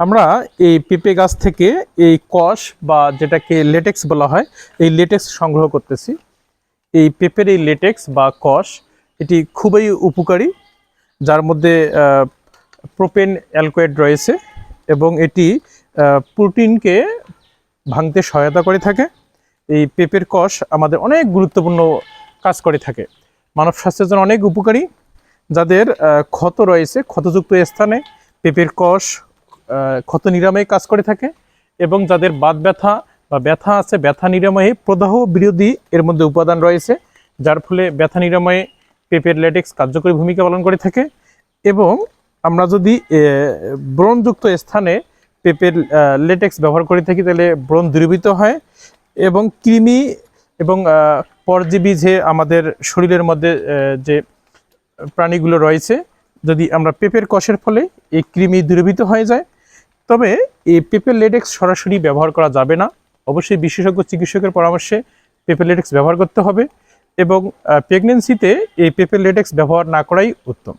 আমরা এই পেঁপে গাছ থেকে এই কষ বা যেটাকে লেটেক্স বলা হয়, এই লেটেক্স সংগ্রহ করতেছি। এই পেঁপের এই লেটেক্স বা কষ, এটি খুবই উপকারী, যার মধ্যে প্রোপেন অ্যালকোয়েড রয়েছে এবং এটি প্রোটিনকে ভাঙতে সহায়তা করে থাকে। এই পেঁপের কষ আমাদের অনেক গুরুত্বপূর্ণ কাজ করে থাকে। মানব স্বাস্থ্যের জন্য অনেক উপকারী। যাদের ক্ষত রয়েছে, ক্ষতযুক্ত স্থানে পেঁপের কষ ক্ষত নিরাময়ে কাজ করে থাকে এবং যাদের বাত ব্যথা বা ব্যথা আছে, ব্যথা নিরাময়ে প্রদাহ বিরোধী এর মধ্যে উপাদান রয়েছে, যার ফলে ব্যথা নিরাময়ে পেঁপের লেটেক্স কার্যকরী ভূমিকা পালন করে থাকে এবং আমরা যদি ব্রণযুক্ত স্থানে পেঁপের লেটেক্স ব্যবহার করে থাকি, তাহলে ব্রণ দূরীভূত হয় এবং কৃমি এবং পরজীবী যে আমাদের শরীরের মধ্যে যে প্রাণীগুলো রয়েছে, যদি আমরা পেপের কষের ফলে এই কৃমি দূরীভূত হয়ে যায়, তবে এই পেঁপের লেডেক্স সরাসরি ব্যবহার করা যাবে না। অবশ্যই বিশেষজ্ঞ চিকিৎসকের পরামর্শে পেপের লেডেক্স ব্যবহার করতে হবে এবং প্রেগনেন্সিতে এই পেঁপের লেডেক্স ব্যবহার না করাই উত্তম।